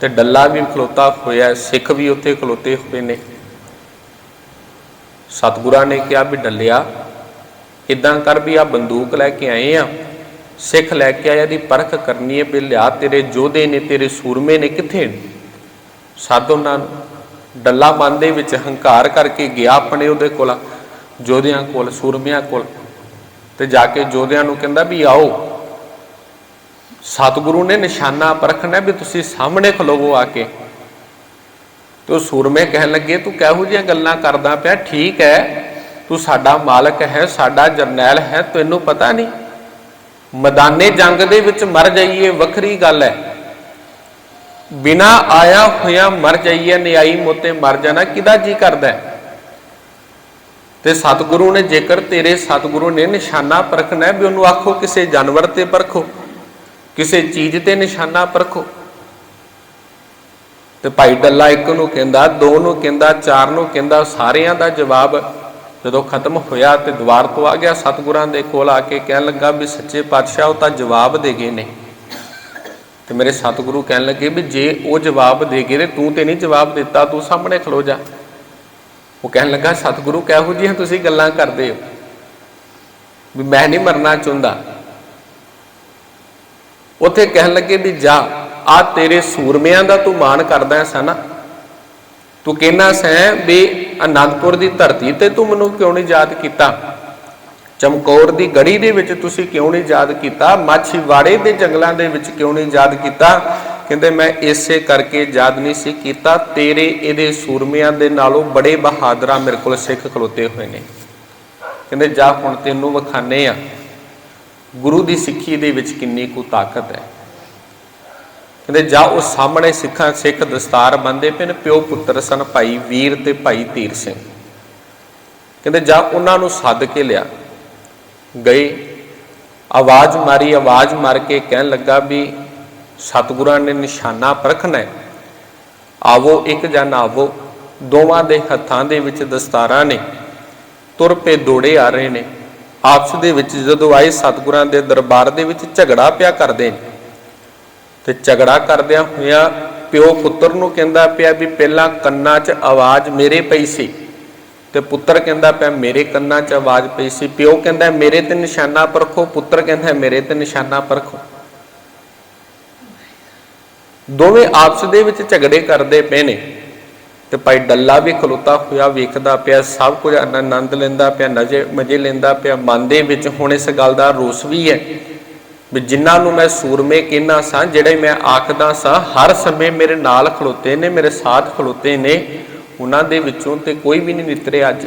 ਤੇ ਡੱਲਾ ਵੀ ਖਲੋਤਾ ਹੋਇਆ ਸਿੱਖ ਵੀ ਉੱਥੇ ਖਲੋਤੇ ਹੋਏ ਨੇ। ਸਤਿਗੁਰਾਂ ਨੇ ਕਿਹਾ ਵੀ, ਡੱਲਿਆ ਇਦਾਂ ਕਰ ਵੀ ਆ ਬੰਦੂਕ ਲੈ ਕੇ ਆਏ ਆ? ਸਿੱਖ ਲੈ ਕੇ ਆਇਆ ਦੀ ਪਰਖ ਕਰਨੀ ਹੈ ਵੀ ਲਿਆ ਤੇਰੇ ਜੋਧੇ ਨੇ, ਤੇਰੇ ਸੂਰਮੇ ਨੇ ਕਿੱਥੇ ਨੇ? ਸਾਧ ਉਹਨਾਂ ਡੱਲਾ ਮਨ ਦੇ ਵਿੱਚ ਹੰਕਾਰ ਕਰਕੇ ਗਿਆ ਆਪਣੇ ਉਹਦੇ ਕੋਲ, ਜੋਧਿਆਂ ਕੋਲ, ਸੂਰਮਿਆਂ ਕੋਲ, ਤੇ ਜਾ ਕੇ ਜੋਧਿਆਂ ਨੂੰ ਕਹਿੰਦਾ ਵੀ ਆਓ। ਸਤਿਗੁਰੂ ਨੇ ਨਿਸ਼ਾਨਾ ਪਰਖਣਾ ਵੀ ਤੁਸੀਂ ਸਾਹਮਣੇ ਖਲੋਵੋ ਆ ਕੇ। ਤੇ ਉਹ ਸੂਰਮੇ ਕਹਿਣ ਲੱਗੇ, ਤੂੰ ਕਿਹੋ ਜਿਹੀਆਂ ਗੱਲਾਂ ਕਰਦਾ ਪਿਆ? ਠੀਕ ਹੈ, ਤੂੰ ਸਾਡਾ ਮਾਲਕ ਹੈ, ਸਾਡਾ ਜਰਨੈਲ ਹੈ, ਤੈਨੂੰ ਪਤਾ ਨਹੀਂ? ਮੈਦਾਨੇ ਜੰਗ ਦੇ ਵਿੱਚ ਮਰ ਜਾਈਏ, ਵੱਖਰੀ ਗੱਲ ਹੈ। ਬਿਨਾ ਆਇਆ ਹੋਇਆ ਮਰ ਜਾਈਏ, ਨਿਆਈ ਮੋਤੇ ਮਰ ਜਾਣਾ ਕਿਦਾ ਜੀ ਕਰਦਾ ਤੇ ਸਤਿਗੁਰੂ ਨੇ ਜੇਕਰ ਤੇਰੇ ਸਤਿਗੁਰੂ ਨੇ ਨਿਸ਼ਾਨਾ ਪਰਖਣਾ ਵੀ ਉਹਨੂੰ ਆਖੋ ਕਿਸੇ ਜਾਨਵਰ ਤੇ ਪਰਖੋ, ਕਿਸੇ ਚੀਜ਼ ਤੇ ਨਿਸ਼ਾਨਾ ਪਰਖੋ। ਤੇ ਭਾਈ ਡੱਲਾ ਇੱਕ ਨੂੰ ਕਹਿੰਦਾ, ਦੋ ਨੂੰ ਕਹਿੰਦਾ, ਚਾਰ ਨੂੰ ਕਹਿੰਦਾ, ਸਾਰਿਆਂ ਦਾ ਜਵਾਬ ਜਦੋਂ ਖਤਮ ਹੋਇਆ ਤੇ ਦੁਆਰ ਤੋਂ ਆ ਗਿਆ, ਸਤਿਗੁਰਾਂ ਦੇ ਕੋਲ ਆ ਕੇ ਕਹਿਣ ਲੱਗਾ ਵੀ ਸੱਚੇ ਪਾਤਸ਼ਾਹ ਉਹ ਤਾਂ ਜਵਾਬ ਦੇ ਗਏ ਨੇ। ਤੇ ਮੇਰੇ ਸਤਿਗੁਰੂ ਕਹਿਣ ਲੱਗੇ ਵੀ ਜੇ ਉਹ ਜਵਾਬ ਦੇ ਗਏ ਤੇ ਤੂੰ ਤੇ ਨਹੀਂ ਜਵਾਬ ਦਿੱਤਾ, ਤੂੰ ਸਾਹਮਣੇ ਖਲੋ ਜਾ। ਉਹ ਕਹਿਣ ਲੱਗਾ, ਸਤਿਗੁਰੂ ਕਿਹੋ ਜਿਹੀਆਂ ਤੁਸੀਂ ਗੱਲਾਂ ਕਰਦੇ ਹੋ? ਵੀ ਮੈਂ ਨਹੀਂ ਮਰਨਾ ਚਾਹੁੰਦਾ। ਉੱਥੇ ਕਹਿਣ ਲੱਗੇ ਵੀ ਜਾ ਆ ਤੇਰੇ ਸੂਰਮਿਆਂ ਦਾ ਤੂੰ ਮਾਣ ਕਰਦਾ ਹੈ ਨਾ ਤੂੰ ਕਹਿਣਾ ਸੈਂ ਵੀ ਅਨੰਦਪੁਰ ਦੀ ਧਰਤੀ ਤੇ ਤੂੰ ਮੈਨੂੰ ਕਿਉਂ ਨਹੀਂ ਯਾਦ ਕੀਤਾ? ਚਮਕੌਰ ਦੀ ਗੜੀ ਦੇ ਵਿੱਚ ਤੁਸੀਂ ਕਿਉਂ ਨਹੀਂ ਯਾਦ ਕੀਤਾ? ਮਾਛੀਵਾੜੇ ਦੇ ਜੰਗਲਾਂ ਦੇ ਵਿੱਚ ਕਿਉਂ ਨਹੀਂ ਯਾਦ ਕੀਤਾ? ਕਹਿੰਦੇ, ਮੈਂ ਇਸੇ ਕਰਕੇ ਯਾਦ ਨਹੀਂ ਸੀ ਕੀਤਾ। ਤੇਰੇ ਇਹਦੇ ਸੂਰਮਿਆਂ ਦੇ ਨਾਲੋਂ ਬੜੇ ਬਹਾਦਰਾਂ ਮੇਰੇ ਕੋਲ ਸਿੱਖ ਖਲੋਤੇ ਹੋਏ ਨੇ। ਕਹਿੰਦੇ, ਜਾ ਹੁਣ ਤੈਨੂੰ ਵਿਖਾਣੇ ਆ ਗੁਰੂ ਦੀ ਸਿੱਖੀ ਦੇ ਵਿੱਚ ਕਿੰਨੀ ਕੁ ਤਾਕਤ ਹੈ। ਕਹਿੰਦੇ, ਜਾ ਉਹ ਸਾਹਮਣੇ ਸਿੱਖਾਂ ਸਿੱਖ ਦਸਤਾਰ ਬੰਦੇ ਪਏ ਨੇ, ਪਿਓ ਪੁੱਤਰ ਸਨ ਭਾਈ ਵੀਰ ਤੇ ਭਾਈ ਧੀਰ ਸਿੰਘ। ਕਹਿੰਦੇ, ਜਾ ਉਹਨਾਂ ਨੂੰ ਸੱਦ ਕੇ ਲਿਆ। ਗਏ। ਆਵਾਜ਼ ਮਾਰੀ, ਆਵਾਜ਼ ਮਾਰ ਕੇ ਕਹਿਣ ਲੱਗਾ ਵੀ, ਸਤਿਗੁਰਾਂ ਨੇ ਨਿਸ਼ਾਨਾ ਪਰਖਣਾ ਹੈ। ਆਵੋ ਇੱਕ ਜਨ ਆਵੋ, ਦੋਵਾਂ ਦੇ ਹੱਥਾਂ ਦੇ ਵਿੱਚ ਦਸਤਾਰਾਂ ਨੇ, ਤੁਰ ਪੇ ਦੌੜੇ ਆ ਰਹੇ ਨੇ। ਆਪਸ ਦੇ ਵਿੱਚ ਜਦੋਂ ਆਏ, ਸਤਿਗੁਰਾਂ ਦੇ ਦਰਬਾਰ ਦੇ ਵਿੱਚ ਝਗੜਾ ਪਿਆ ਕਰਦੇ ਨੇ। ਤੇ ਝਗੜਾ ਕਰਦਿਆਂ ਹੋਇਆ ਪਿਓ ਪੁੱਤਰ ਨੂੰ ਕਹਿੰਦਾ ਪਿਆ ਵੀ ਪਹਿਲਾਂ ਕੰਨਾਂ 'ਚ ਆਵਾਜ਼ ਮੇਰੇ ਪਈ ਸੀ। ਤੇ ਪੁੱਤਰ ਕਹਿੰਦਾ ਪਿਆ ਮੇਰੇ ਕੰਨਾਂ 'ਚ ਆਵਾਜ਼ ਪਈ ਸੀ। ਪਿਓ ਕਹਿੰਦਾ ਮੇਰੇ ਤੇ ਨਿਸ਼ਾਨਾ ਪਰਖੋ, ਪੁੱਤਰ ਕਹਿੰਦਾ ਮੇਰੇ ਤੇ ਨਿਸ਼ਾਨਾ ਪਰਖੋ। ਦੋਵੇਂ ਆਪਸ ਦੇ ਵਿੱਚ ਝਗੜੇ ਕਰਦੇ ਪਏ ਨੇ। ਤੇ ਭਾਈ ਡੱਲਾ ਵੀ ਖਲੋਤਾ ਹੋਇਆ ਵੇਖਦਾ ਪਿਆ, ਸਭ ਕੁਝ ਆਨੰਦ ਲੈਂਦਾ ਪਿਆ ਨਜ਼ੇ ਮਜ਼ੇ ਲੈਂਦਾ ਪਿਆ, ਮਨ ਦੇ ਵਿੱਚ ਹੁਣ ਇਸ ਗੱਲ ਦਾ ਰੋਸ ਵੀ ਹੈ। ਵੀ ਜਿਨ੍ਹਾਂ ਨੂੰ ਮੈਂ ਸੂਰਮੇ ਕਹਿਣਾ ਸਾਂ, ਜਿਹੜੇ ਮੈਂ ਆਖਦਾ ਸਾਂ, ਹਰ ਸਮੇਂ ਮੇਰੇ ਨਾਲ ਖਲੋਤੇ ਨੇ, ਮੇਰੇ ਸਾਥ ਖਲੋਤੇ ਨੇ, ਉਹਨਾਂ ਦੇ ਵਿੱਚੋਂ ਤੇ ਕੋਈ ਵੀ ਨਹੀਂ ਨਿਤਰੇ ਅੱਜ।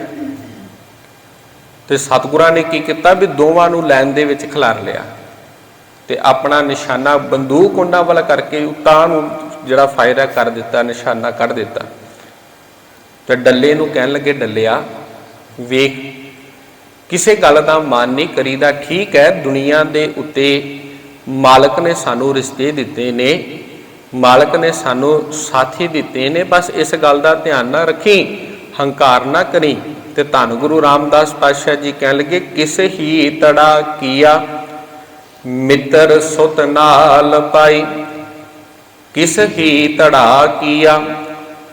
ਤੇ ਸਤਿਗੁਰਾਂ ਨੇ ਕੀ ਕੀਤਾ ਵੀ ਦੋਵਾਂ ਨੂੰ ਲਾਈਨ ਦੇ ਵਿੱਚ ਖਿਲਾਰ ਲਿਆ ਤੇ ਆਪਣਾ ਨਿਸ਼ਾਨਾ ਬੰਦੂਕ ਉਹਨਾਂ ਵੱਲ ਕਰਕੇ ਉਤਾਂ ਨੂੰ ਜਿਹੜਾ ਫਾਇਰ ਹੈ ਕਰ ਦਿੱਤਾ, ਨਿਸ਼ਾਨਾ ਕੱਢ ਦਿੱਤਾ। ਤੇ ਡੱਲੇ ਨੂੰ ਕਹਿਣ ਲੱਗੇ, ਡੱਲਿਆ, ਵੇਖ ਕਿਸੇ ਗੱਲ ਦਾ ਮਾਨ ਨਹੀਂ ਕਰੀਦਾ, ਠੀਕ ਹੈ, ਦੁਨੀਆ ਦੇ ਉੱਤੇ ਮਾਲਕ ਨੇ ਸਾਨੂੰ ਰਿਸ਼ਤੇ ਦਿੱਤੇ ਨੇ, ਮਾਲਕ ਨੇ ਸਾਨੂੰ ਸਾਥੀ ਦਿੱਤੇ ਨੇ, ਬਸ ਇਸ ਗੱਲ ਦਾ ਧਿਆਨ ਨਾ ਰੱਖੀ, ਹੰਕਾਰ ਨਾ ਕਰੀ ਤੇ ਧੰਨ ਗੁਰੂ ਰਾਮਦਾਸ ਪਾਤਸ਼ਾਹ ਜੀ ਕਹਿਣ ਲੱਗੇ, ਕਿਸੇ ਹੀ ਤੜਾ ਕੀਆ ਮਿੱਤਰ ਸੁਤ ਨਾਲ ਪਾਈ, ਕਿਸ ਹੀ ਤੜਾ ਕੀਆ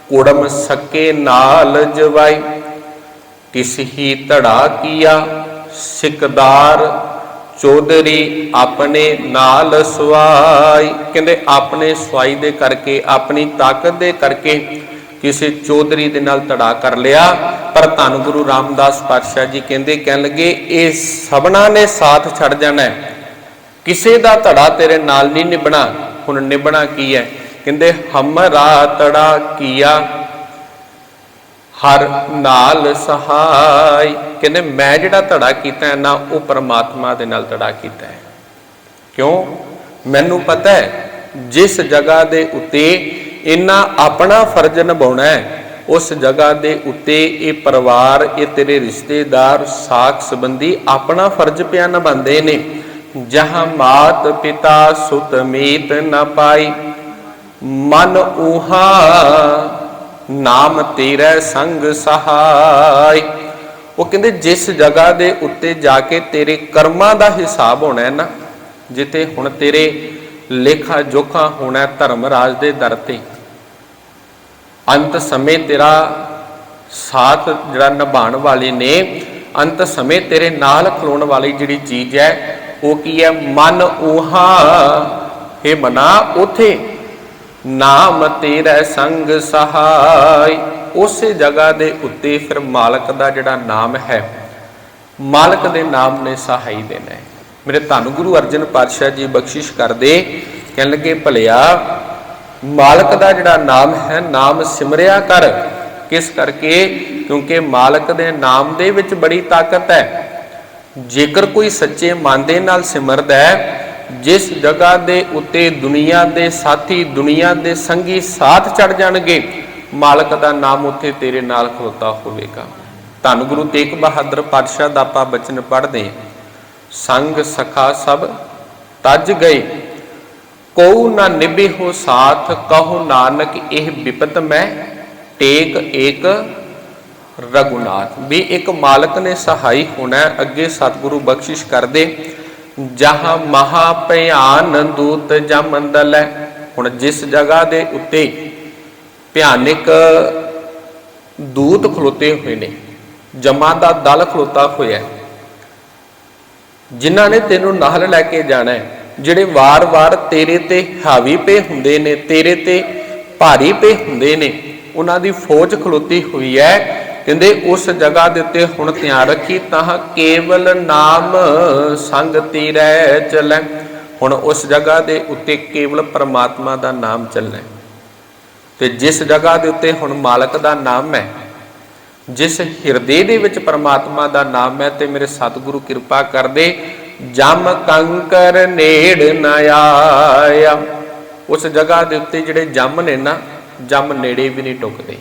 ਕੁੜਮ ਸਕੇ ਨਾਲ ਜਵਾਈ। ਕਿਸ ਹੀ ਤੜਾ ਕੀਆ, ਸਿਕਦਾਰ ਚੌਧਰੀ ਆਪਣੇ ਨਾਲ ਸਵਾਈ। ਕਹਿੰਦੇ, ਆਪਣੇ ਸਵਾਈ ਦੇ ਕਰਕੇ, ਆਪਣੀ ਤਾਕਤ ਦੇ ਕਰਕੇ ਕਿਸੇ ਚੌਧਰੀ ਦੇ ਨਾਲ ਧੜਾ ਕਰ ਲਿਆ। ਪਰ ਧੰਨ ਗੁਰੂ ਰਾਮਦਾਸ ਪਾਤਸ਼ਾਹ ਜੀ ਕਹਿੰਦੇ, ਕਹਿਣ ਲੱਗੇ, ਇਹ ਸਭਨਾ ਨੇ ਸਾਥ ਛੱਡ ਜਾਣਾ ਹੈ। ਕਿਸੇ ਦਾ ਧੜਾ ਤੇਰੇ ਨਾਲ ਨਹੀਂ ਨਿਭਣਾ। ਹੁਣ ਨਿਭਣਾ ਕੀ ਹੈ? ਕਹਿੰਦੇ, ਹਮਰਾ ਧੜਾ ਕੀਆ ਹਰ ਨਾਲ ਸਹਾਈ। ਕਹਿੰਦੇ, ਮੈਂ ਜਿਹੜਾ ਧੜਾ ਕੀਤਾ ਹੈ ਨਾ, ਉਹ ਪਰਮਾਤਮਾ ਦੇ ਨਾਲ ਧੜਾ ਕੀਤਾ ਹੈ। ਕਿਉਂ? ਮੈਨੂੰ ਪਤਾ ਹੈ, ਜਿਸ ਜਗ੍ਹਾ ਦੇ ਉੱਤੇ ਇਹਨਾਂ ਆਪਣਾ ਫਰਜ਼ ਨਿਭਾਉਣਾ ਹੈ, ਉਸ ਜਗ੍ਹਾ ਦੇ ਉੱਤੇ ਇਹ ਪਰਿਵਾਰ, ਇਹ ਤੇਰੇ ਰਿਸ਼ਤੇਦਾਰ, ਸਾਖ ਸੰਬੰਧੀ ਆਪਣਾ ਫਰਜ਼ ਪਿਆ ਨਿਭਾਉਂਦੇ ਨੇ। ਜਹਾਂ ਮਾਤ ਪਿਤਾ ਸੁਤ ਮੀਤ ਨਾ ਪਾਈ, ਮਨ ਉਹਾ ਨਾਮ ਤੇਰਾ ਸੰਗ ਸਹਾਈ ਉਹ ਕਹਿੰਦੇ, ਜਿਸ ਜਗ੍ਹਾ ਦੇ ਉੱਤੇ ਜਾ ਕੇ ਤੇਰੇ ਕਰਮਾਂ ਦਾ ਹਿਸਾਬ ਹੋਣਾ ਹੈ ਨਾ, ਜਿੱਥੇ ਹੁਣ ਤੇਰੇ ਲੇਖਾ ਜੋਖਾ ਹੋਣਾ ਧਰਮ ਰਾਜ ਦੇ ਦਰ ਤੇ। ਅੰਤ ਸਮੇਂ ਤੇਰਾ ਸਾਥ ਜਿਹੜਾ ਨਿਭਾਉਣ ਵਾਲੇ ਨੇ, ਅੰਤ ਸਮੇਂ ਤੇਰੇ ਨਾਲ ਖਲੋਣ ਵਾਲੀ ਜਿਹੜੀ ਚੀਜ਼ ਹੈ, ਉਹ ਕੀ ਹੈ? ਮਨ ਉਹਾ ਇਹ ਮਨਾ, ਉਥੇ ਨਾਮ ਤੇਰਾ ਸੰਗ ਸਹਾਈ। ਉਸੇ ਜਗ੍ਹਾ ਦੇ ਉੱਤੇ ਫਿਰ ਮਾਲਕ ਦਾ ਜਿਹੜਾ ਨਾਮ ਹੈ, ਮਾਲਕ ਦੇ ਨਾਮ ਨੇ ਸਹਾਈ ਦੇਣਾ ਹੈ। ਮੇਰੇ ਧੰਨ ਗੁਰੂ ਅਰਜਨ ਪਾਤਸ਼ਾਹ ਜੀ ਬਖਸ਼ਿਸ਼ ਕਰਦੇ, ਕਹਿਣ ਲੱਗੇ, ਭਲਿਆ, ਮਾਲਕ ਦਾ ਜਿਹੜਾ ਨਾਮ ਹੈ, ਨਾਮ ਸਿਮਰਿਆ ਕਰ। ਕਿਸ ਕਰਕੇ? ਕਿਉਂਕਿ ਮਾਲਕ ਦੇ ਨਾਮ ਦੇ ਵਿੱਚ ਬੜੀ ਤਾਕਤ ਹੈ। ਜੇਕਰ ਕੋਈ ਸੱਚੇ ਮਨ ਦੇ ਨਾਲ ਸਿਮਰਦਾ ਹੈ ਜਿਸ ਜਗ੍ਹਾ ਦੇ ਉੱਤੇ ਦੁਨੀਆ ਦੇ ਸਾਥੀ, ਦੁਨੀਆ ਦੇ ਸੰਗੀ ਸਾਥ ਚੜ ਜਾਣਗੇ, ਮਾਲਕ ਦਾ ਨਾਮ ਉੱਥੇ ਤੇਰੇ ਨਾਲ ਖਲੋਤਾ ਹੋਵੇਗਾ। ਧੰਨ ਗੁਰੂ ਤੇਗ ਬਹਾਦਰ ਪਾਤਸ਼ਾਹ ਦਾ ਆਪਾਂ ਬਚਨ ਪੜ੍ਹਦੇ ਸੰਗ ਸਖਾ ਸਭ, ਤਜ ਗਏ। ਕਉ ਨਾ ਨਿਭੇ ਹੋ ਸਾਥ, ਕਹੋ ਨਾਨਕ ਇਹ ਵਿਪਤ ਮੈਂ, ਟੇਕ ਏਕ ਰਗੁਨਾਥ ਵੀ ਇੱਕ ਮਾਲਕ ਨੇ ਸਹਾਈ ਹੋਣਾ, ਅੱਗੇ ਸਤਿਗੁਰੂ ਬਖਸ਼ਿਸ਼ ਕਰਦੇ। ਜਹਾਂ ਮਹਾ ਭਿਆਨ ਦੂਤ ਜਮੰਦਲ ਹੈ ਹੁਣ ਜਿਸ ਜਗ੍ਹਾ ਦੇ ਉੱਤੇ ਭਿਆਨਕ ਦੂਤ ਖਲੋਤੇ ਹੋਏ ਨੇ, ਜਮਾਂ ਦਾ ਦਲ ਖਲੋਤਾ ਹੋਇਆ ਹੈ। ਜਿਨ੍ਹਾਂ ਨੇ ਤੈਨੂੰ ਨਾਲ ਲੈ ਕੇ ਜਾਣਾ ਹੈ, ਜਿਹੜੇ ਵਾਰ-ਵਾਰ ਤੇਰੇ ਤੇ ਹਾਵੀ ਪੇ ਹੁੰਦੇ ਨੇ, ਤੇਰੇ ਤੇ ਭਾਰੀ ਪੇ ਹੁੰਦੇ ਨੇ, ਉਹਨਾਂ ਦੀ ਫੌਜ ਖਲੋਤੀ ਹੋਈ ਹੈ। ਕਹਿੰਦੇ ਉਸ ਜਗ੍ਹਾ ਦੇ ਉੱਤੇ ਹੁਣ ਧਿਆਨ ਰੱਖੀ ਤਾਂ ਕੇਵਲ ਨਾਮ ਸੰਗ ਤੇਰੇ ਚੱਲੈ। ਹੁਣ ਉਸ ਜਗ੍ਹਾ ਦੇ ਉੱਤੇ ਕੇਵਲ ਪਰਮਾਤਮਾ ਦਾ ਨਾਮ ਚੱਲਣਾ ਹੈ। ਤੇ ਜਿਸ ਜਗ੍ਹਾ ਦੇ ਉੱਤੇ ਹੁਣ ਮਾਲਕ ਦਾ ਨਾਮ ਹੈ, ਜਿਸ ਹਿਰਦੇ ਦੇ ਵਿੱਚ ਪਰਮਾਤਮਾ ਦਾ ਨਾਮ ਹੈ, ਤੇ ਮੇਰੇ ਸਤਿਗੁਰੂ ਕਿਰਪਾ ਕਰਦੇ, ਜਮ ਕੰਕਰ ਨੇੜ ਨ ਆਇਆ। ਉਸ ਜਗ੍ਹਾ ਦੇ ਉੱਤੇ ਜਿਹੜੇ ਜਮ ਨੇ ਨਾ, ਜਮ ਨੇੜੇ ਵੀ ਨਹੀਂ ਟੁਕਦੇ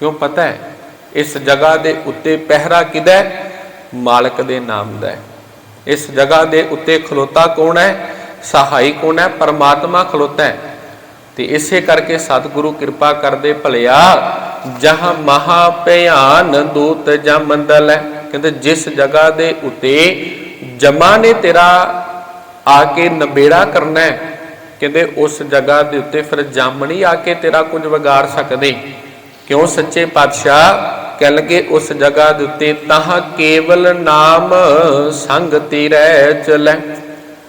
ਕਿਉਂ ਪਤਾ ਹੈ? ਇਸ ਜਗ੍ਹਾ ਦੇ ਉੱਤੇ ਪਹਿਰਾ ਕਿਹਦਾ ਮਾਲਕ ਦੇ ਨਾਮ ਦਾ ਹੈ। ਇਸ ਜਗ੍ਹਾ ਦੇ ਉੱਤੇ ਖਲੋਤਾ ਕੌਣ ਹੈ? ਸਹਾਈ ਕੌਣ ਹੈ? ਪਰਮਾਤਮਾ ਖਲੋਤਾ ਹੈ। ਤੇ ਇਸੇ ਕਰਕੇ ਸਤਿਗੁਰੂ ਕਿਰਪਾ ਕਰਦੇ, ਭਲਿਆ, ਜਹਾਂ ਮਹਾ ਭਿਆਨ ਦੂਤ ਜਮੰਦਲ ਹੈ। ਕਹਿੰਦੇ, ਜਿਸ ਜਗ੍ਹਾ ਦੇ ਉੱਤੇ ਜਮਾ ਨੇ ਤੇਰਾ ਆ ਕੇ ਨਬੇੜਾ ਕਰਨਾ ਹੈ, ਕਹਿੰਦੇ, ਉਸ ਜਗ੍ਹਾ ਦੇ ਉੱਤੇ ਫਿਰ ਜੰਮ ਨਹੀਂ ਆ ਕੇ ਤੇਰਾ ਕੁਝ ਵਿਗਾੜ ਸਕਦੇ। ਕਿਉਂ ਸੱਚੇ ਪਾਤਸ਼ਾਹ? ਕਹਿ ਲਗੇ ਉਸ ਜਗ੍ਹਾ ਦੇ ਉੱਤੇ, ਤਾਂ ਕੇਵਲ ਨਾਮ ਸੰਗ ਤੇਰੇ ਚਲੈ।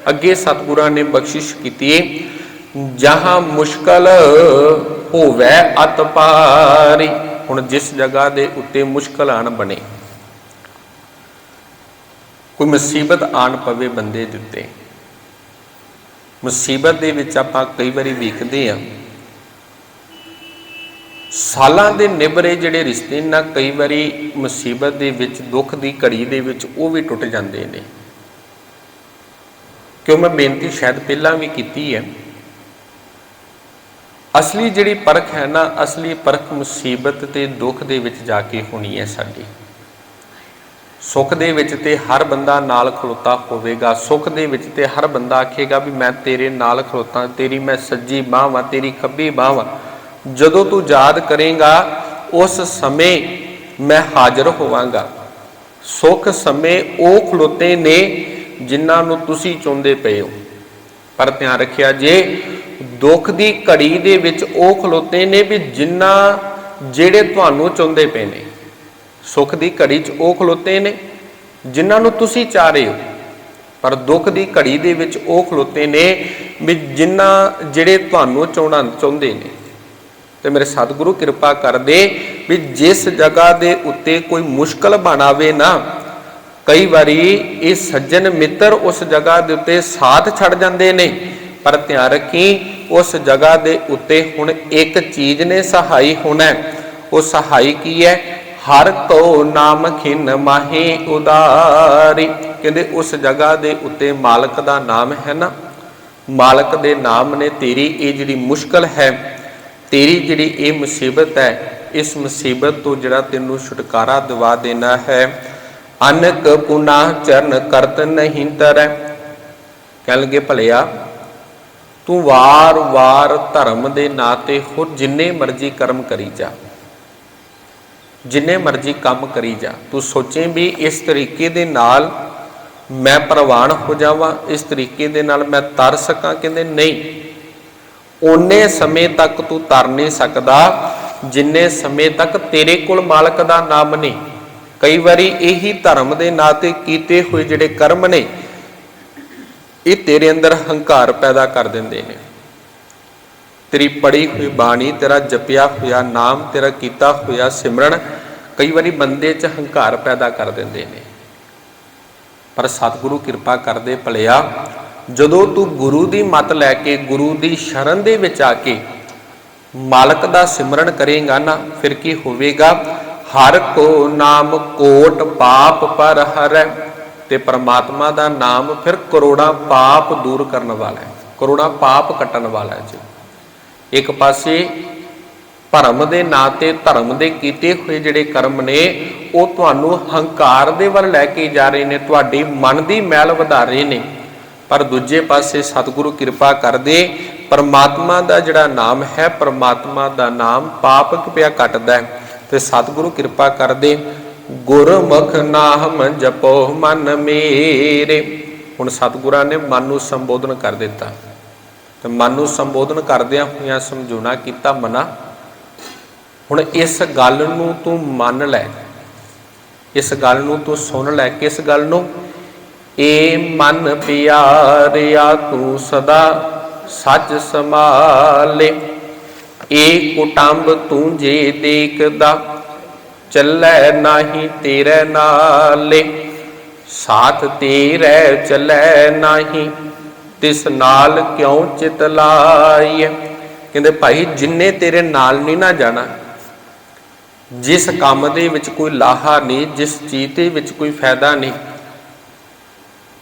ਅੱਗੇ ਸਤਿਗੁਰਾਂ ਨੇ ਬਖਸ਼ਿਸ਼ ਕੀਤੀ ਹੈ ਜਹਾਂ ਮੁਸ਼ਕਲ ਹੋਵੇ ਅਤ ਪਾਰੀ, ਹੁਣ ਜਿਸ ਜਗ੍ਹਾ ਦੇ ਉੱਤੇ ਮੁਸ਼ਕਲ ਆਣ ਬਣੇ। ਕੋਈ ਮੁਸੀਬਤ ਆਣ ਪਵੇ ਬੰਦੇ ਦੇ ਉੱਤੇ। ਮੁਸੀਬਤ ਦੇ ਵਿੱਚ ਆਪਾਂ ਕਈ ਵਾਰੀ ਵੇਖਦੇ ਆ ਸਾਲਾਂ ਦੇ ਨਿਬਰੇ ਜਿਹੜੇ ਰਿਸ਼ਤੇ ਨਾ ਕਈ ਵਾਰੀ ਮੁਸੀਬਤ ਦੇ ਵਿੱਚ, ਦੁੱਖ ਦੀ ਘੜੀ ਦੇ ਵਿੱਚ ਉਹ ਵੀ ਟੁੱਟ ਜਾਂਦੇ ਨੇ। ਕਿਉਂ ਮੈਂ ਬੇਨਤੀ ਸ਼ਾਇਦ ਪਹਿਲਾਂ ਵੀ ਕੀਤੀ ਹੈ। ਅਸਲੀ ਜਿਹੜੀ ਪਰਖ ਹੈ ਨਾ, ਅਸਲੀ ਪਰਖ ਮੁਸੀਬਤ ਤੇ ਦੁੱਖ ਦੇ ਵਿੱਚ ਜਾ ਕੇ ਹੋਣੀ ਹੈ ਸਾਡੀ। ਸੁੱਖ ਦੇ ਵਿੱਚ ਤੇ ਹਰ ਬੰਦਾ ਨਾਲ ਖਲੋਤਾ ਹੋਵੇਗਾ। ਸੁੱਖ ਦੇ ਵਿੱਚ ਤੇ ਹਰ ਬੰਦਾ ਆਖੇਗਾ ਵੀ ਮੈਂ ਤੇਰੇ ਨਾਲ ਖਲੋਤਾ, ਤੇਰੀ ਮੈਂ ਸੱਜੀ ਬਾਂਹ ਵਾਂ, ਤੇਰੀ ਖੱਬੀ ਬਾਂਹ ਵਾਂ। ਜਦੋਂ ਤੂੰ ਯਾਦ ਕਰੇਗਾ, ਉਸ ਸਮੇਂ ਮੈਂ ਹਾਜ਼ਰ ਹੋਵਾਂਗਾ। ਸੁੱਖ ਸਮੇਂ ਉਹ ਖਲੋਤੇ ਨੇ ਜਿਨ੍ਹਾਂ ਨੂੰ ਤੁਸੀਂ ਚਾਹੁੰਦੇ ਪਏ ਹੋ। ਪਰ ਧਿਆਨ ਰੱਖਿਆ ਜੇ, ਦੁੱਖ ਦੀ ਘੜੀ ਦੇ ਵਿੱਚ ਉਹ ਖਲੋਤੇ ਨੇ ਵੀ ਜਿਨ੍ਹਾਂ ਜਿਹੜੇ ਤੁਹਾਨੂੰ ਚਾਹੁੰਦੇ ਪਏ ਨੇ। ਸੁੱਖ ਦੀ ਘੜੀ 'ਚ ਉਹ ਖਲੋਤੇ ਨੇ ਜਿਨ੍ਹਾਂ ਨੂੰ ਤੁਸੀਂ ਚਾਹ ਰਹੇ ਹੋ। ਪਰ ਦੁੱਖ ਦੀ ਘੜੀ ਦੇ ਵਿੱਚ ਉਹ ਖਲੋਤੇ ਨੇ ਵੀ ਜਿਨ੍ਹਾਂ ਜਿਹੜੇ ਤੁਹਾਨੂੰ ਚਾਹਣਾ ਚਾਹੁੰਦੇ ਨੇ। ਤੇ ਮੇਰੇ ਸਤਿਗੁਰੂ ਕਿਰਪਾ ਕਰਦੇ ਵੀ ਜਿਸ ਜਗ੍ਹਾ ਦੇ ਉੱਤੇ ਕੋਈ ਮੁਸ਼ਕਲ ਬਣਾਵੇ ਨਾ, ਕਈ ਵਾਰੀ ਇਹ ਸੱਜਣ ਮਿੱਤਰ ਉਸ ਜਗ੍ਹਾ ਦੇ ਉੱਤੇ ਸਾਥ ਛੱਡ ਜਾਂਦੇ ਨੇ, ਪਰ ਧਿਆਨ ਰੱਖੀ ਉਸ ਜਗ੍ਹਾ ਦੇ ਉੱਤੇ ਹੁਣ ਇੱਕ ਚੀਜ਼ ਨੇ ਸਹਾਈ ਹੋਣਾ। ਉਹ ਸਹਾਈ ਕੀ ਹੈ? ਹਰ ਕੋ ਨਾਮ ਖਿਨ ਮਾਹੇ ਉਦਾਰੀ। ਕਹਿੰਦੇ ਉਸ ਜਗ੍ਹਾ ਦੇ ਉੱਤੇ ਮਾਲਕ ਦਾ ਨਾਮ ਹੈ ਨਾ। ਮਾਲਕ ਦੇ ਨਾਮ ਨੇ ਤੇਰੀ ਇਹ ਜਿਹੜੀ ਮੁਸ਼ਕਲ ਹੈ ਤੇਰੀ ਜਿਹੜੀ ਇਹ ਮੁਸੀਬਤ ਹੈ, ਇਸ ਮੁਸੀਬਤ ਤੋਂ ਜਿਹੜਾ ਤੈਨੂੰ ਛੁਟਕਾਰਾ ਦਿਵਾ ਦੇਣਾ ਹੈ। ਅਨਕ ਪੁਨਾ ਚਰਨ ਕਰਤ ਨਹੀਂ ਤਰੈ। ਕਹਿ ਲਗੇ, ਭਲਿਆ, ਤੂੰ ਵਾਰ-ਵਾਰ ਧਰਮ ਦੇ ਨਾਂ ਤੇ ਹੋਰ ਜਿੰਨੇ ਮਰਜ਼ੀ ਕਰਮ ਕਰੀ ਜਾ। ਜਿੰਨੇ ਮਰਜ਼ੀ ਕੰਮ ਕਰੀ ਜਾ। ਤੂੰ ਸੋਚੇ ਵੀ ਇਸ ਤਰੀਕੇ ਦੇ ਨਾਲ ਮੈਂ ਪ੍ਰਵਾਨ ਹੋ ਜਾਵਾਂ, ਇਸ ਤਰੀਕੇ ਦੇ ਨਾਲ ਮੈਂ ਤਰ ਸਕਾਂ, ਕਹਿੰਦੇ ਨਹੀਂ। ਓਨੇ ਸਮੇਂ ਤੱਕ ਤੂੰ ਤਰ ਨਹੀਂ ਸਕਦਾ, ਜਿੰਨੇ ਸਮੇਂ ਤੱਕ ਤੇਰੇ ਕੋਲ ਮਾਲਕ ਦਾ ਨਾਮ ਨਹੀਂ। ਕਈ ਵਾਰੀ ਇਹੀ ਧਰਮ ਦੇ ਨਾਂ ਤੇ ਕੀਤੇ ਹੋਏ ਜਿਹੜੇ ਕਰਮ ਨੇ, ਇਹ ਤੇਰੇ ਅੰਦਰ ਹੰਕਾਰ ਪੈਦਾ ਕਰ ਦਿੰਦੇ ਨੇ। ਤੇਰੀ ਪੜੀ ਹੋਈ ਬਾਣੀ, ਤੇਰਾ ਜਪਿਆ ਹੋਇਆ ਨਾਮ, ਤੇਰਾ ਕੀਤਾ ਹੋਇਆ ਸਿਮਰਨ ਕਈ ਵਾਰੀ ਬੰਦੇ 'ਚ ਹੰਕਾਰ ਪੈਦਾ ਕਰ ਦਿੰਦੇ ਨੇ। ਪਰ ਸਤਿਗੁਰੂ ਕਿਰਪਾ ਕਰਦੇ ਭਲਿਆ ਜਦੋਂ ਤੂੰ ਗੁਰੂ ਦੀ ਮਤ ਲੈ ਕੇ ਗੁਰੂ ਦੀ ਸ਼ਰਨ ਦੇ ਵਿੱਚ ਆ ਕੇ ਮਾਲਕ ਦਾ ਸਿਮਰਨ ਕਰੇਗਾ ਨਾ, ਫਿਰ ਕੀ ਹੋਵੇਗਾ? ਹਰ ਕੋ ਨਾਮ ਕੋਟ ਪਾਪ ਪਰ ਹਰੈ, ਤੇ ਪਰਮਾਤਮਾ ਦਾ ਨਾਮ ਫਿਰ ਕਰੋੜਾਂ ਪਾਪ ਦੂਰ ਕਰਨ ਵਾਲਾ ਹੈ, ਕਰੋੜਾਂ ਪਾਪ ਕੱਟਣ ਵਾਲਾ ਹੈ ਜੀ। ਇੱਕ ਪਾਸੇ ਭਰਮ ਦੇ ਨਾਂ ਤੇ ਧਰਮ ਦੇ ਕੀਤੇ ਹੋਏ ਜਿਹੜੇ ਕਰਮ ਨੇ, ਉਹ ਤੁਹਾਨੂੰ ਹੰਕਾਰ ਦੇ ਵੱਲ ਲੈ ਕੇ ਜਾ ਰਹੇ ਨੇ, ਤੁਹਾਡੀ ਮਨ ਦੀ ਮੈਲ ਵਧਾ ਰਹੇ ਨੇ। ਪਰ ਦੂਜੇ ਪਾਸੇ ਸਤਿਗੁਰੂ ਕਿਰਪਾ ਕਰਦੇ, ਪਰਮਾਤਮਾ ਦਾ ਜਿਹੜਾ ਨਾਮ ਹੈ, ਪਰਮਾਤਮਾ ਦਾ ਨਾਮ ਪਾਪ ਕਿਪਿਆ ਕੱਟਦਾ ਹੈ। ਤੇ ਸਤਿਗੁਰੂ ਕਿਰਪਾ ਕਰਦੇ, ਗੁਰਮੁਖ ਨਾਮ ਜਪੋ ਮਨ ਮੇਰੇ। ਹੁਣ ਸਤਿਗੁਰਾਂ ਨੇ ਮਨ ਨੂੰ ਸੰਬੋਧਨ ਕਰ ਦਿੱਤਾ। ਤੇ ਮਨ ਨੂੰ ਸੰਬੋਧਨ ਕਰਦਿਆਂ ਹੋਇਆਂ ਸਮਝਾਉਣਾ ਕੀਤਾ, ਮਨਾ। ਹੁਣ ਇਸ ਗੱਲ ਨੂੰ ਤੂੰ ਮੰਨ ਲੈ। ਇਸ ਗੱਲ ਨੂੰ ਤੂੰ ਸੁਣ ਲੈ। ਕਿਸ ਗੱਲ ਨੂੰ? ਏ ਮਨ ਪਿਆਰਿਆ ਤੂੰ ਸਦਾ ਸੱਚ ਸਮਾਲੇ ਏ ਕੁਟੰਬ ਤੂੰ ਜੇ ਦੇਖਦਾ, ਚੱਲੈ ਨਾਹੀ ਤੇਰੇ ਨਾਲੇ। ਸਾਥ ਤੇਰੇ ਚੱਲੈ ਨਾਹੀ, ਤਿਸ ਨਾਲ ਕਿਉਂ ਚਿਤ ਲਾਈਏ ਕਹਿੰਦੇ ਭਾਈ, ਜਿੰਨੇ ਤੇਰੇ ਨਾਲ ਨਹੀਂ ਨਾ ਜਾਣਾ, ਜਿਸ ਕੰਮ ਦੇ ਵਿੱਚ ਕੋਈ ਲਾਹਾ ਨਹੀਂ, ਜਿਸ ਚੀਜ਼ ਦੇ ਵਿੱਚ ਕੋਈ ਫਾਇਦਾ ਨਹੀਂ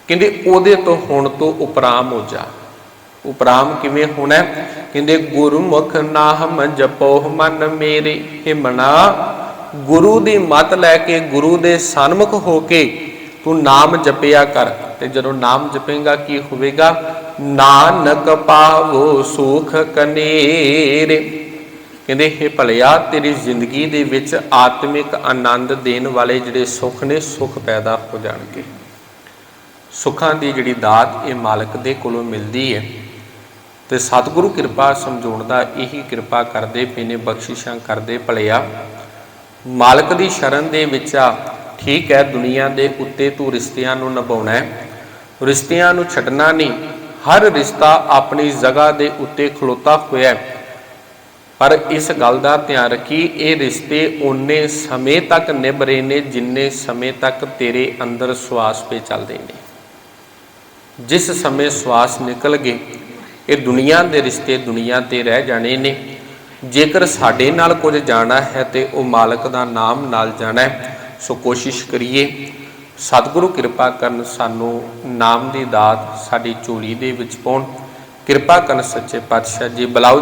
ਕਹਿੰਦੇ ਉਹਦੇ ਤੋਂ ਹੁਣ ਤੋਂ ਉਪਰਾਮ ਹੋ ਜਾ। ਉਪਰਾਮ ਕਿਵੇਂ ਹੋਣਾ? ਕਹਿੰਦੇ, ਗੁਰਮੁਖ ਨਾਮ ਜਪੋ ਮਨ ਮੇਰੇ ਇਹ ਮਨਾ ਗੁਰੂ ਦੀ ਮਤ ਲੈ ਕੇ ਗੁਰੂ ਦੇ ਸਨਮੁਖ ਹੋ ਕੇ ਤੂੰ ਨਾਮ ਜਪਿਆ ਕਰ। ਤੇ ਜਦੋਂ ਨਾਮ ਜਪੇਗਾ, ਕੀ ਹੋਵੇਗਾ? ਨਾਨਕ ਪਾਵੋ ਸੁਖ ਕਨੇਰੇ। ਕਹਿੰਦੇ ਇਹ ਭਲਿਆ, ਤੇਰੀ ਜ਼ਿੰਦਗੀ ਦੇ ਵਿੱਚ ਆਤਮਿਕ ਆਨੰਦ ਦੇਣ ਵਾਲੇ ਜਿਹੜੇ ਸੁੱਖ ਨੇ, ਸੁੱਖ ਪੈਦਾ ਹੋ ਜਾਣਗੇ। ਸੁੱਖਾਂ ਦੀ ਜਿਹੜੀ ਦਾਤ ਇਹ ਮਾਲਕ ਦੇ ਕੋਲੋਂ ਮਿਲਦੀ ਹੈ। ਤੇ ਸਤਿਗੁਰੂ ਕਿਰਪਾ ਸਮਝਾਉਣ ਦਾ ਇਹੀ ਕਿਰਪਾ ਕਰਦੇ ਪਏ ਨੇ, ਬਖਸ਼ਿਸ਼ਾਂ ਕਰਦੇ ਭਲਿਆ। ਮਾਲਕ ਦੀ ਸ਼ਰਨ ਦੇ ਵਿੱਚ ਆ, ਠੀਕ ਹੈ, ਦੁਨੀਆ ਦੇ ਉੱਤੇ ਤੂੰ ਰਿਸ਼ਤਿਆਂ ਨੂੰ ਨਿਭਾਉਣਾ ਹੈ। ਰਿਸ਼ਤਿਆਂ ਨੂੰ ਛੱਡਣਾ ਨਹੀਂ, ਹਰ ਰਿਸ਼ਤਾ ਆਪਣੀ ਜਗ੍ਹਾ ਦੇ ਉੱਤੇ ਖਲੋਤਾ ਹੋਇਆ ਹੈ। ਪਰ ਇਸ ਗੱਲ ਦਾ ਧਿਆਨ ਰੱਖੀ, ਇਹ ਰਿਸ਼ਤੇ ਓਨੇ ਸਮੇਂ ਤੱਕ ਨਿਭ ਰਹੇ ਨੇ, ਜਿੰਨੇ ਸਮੇਂ ਤੱਕ ਤੇਰੇ ਅੰਦਰ ਸਵਾਸ ਪੇ ਚੱਲਦੇ ਨੇ। ਜਿਸ ਸਮੇਂ ਸਵਾਸ ਨਿਕਲ ਗਏ, ਇਹ ਦੁਨੀਆ ਦੇ ਰਿਸ਼ਤੇ ਦੁਨੀਆ ਤੇ ਰਹਿ ਜਾਣੇ ਨੇ। ਜੇਕਰ ਸਾਡੇ ਨਾਲ ਕੁਝ ਜਾਣਾ ਹੈ ਤੇ ਉਹ ਮਾਲਕ ਦਾ ਨਾਮ ਨਾਲ ਜਾਣਾ ਹੈ, ਸੋ ਕੋਸ਼ਿਸ਼ ਕਰੀਏ। ਸਤਿਗੁਰੂ ਕਿਰਪਾ ਕਰਨ ਸਾਨੂੰ ਨਾਮ ਦੀ ਦਾਤ ਸਾਡੀ ਝੋਲੀ ਦੇ ਵਿੱਚ ਪਾਉਣ। ਕਿਰਪਾ ਕਰਨ ਸੱਚੇ ਪਾਤਸ਼ਾਹ ਜੀ ਬਲਾਉ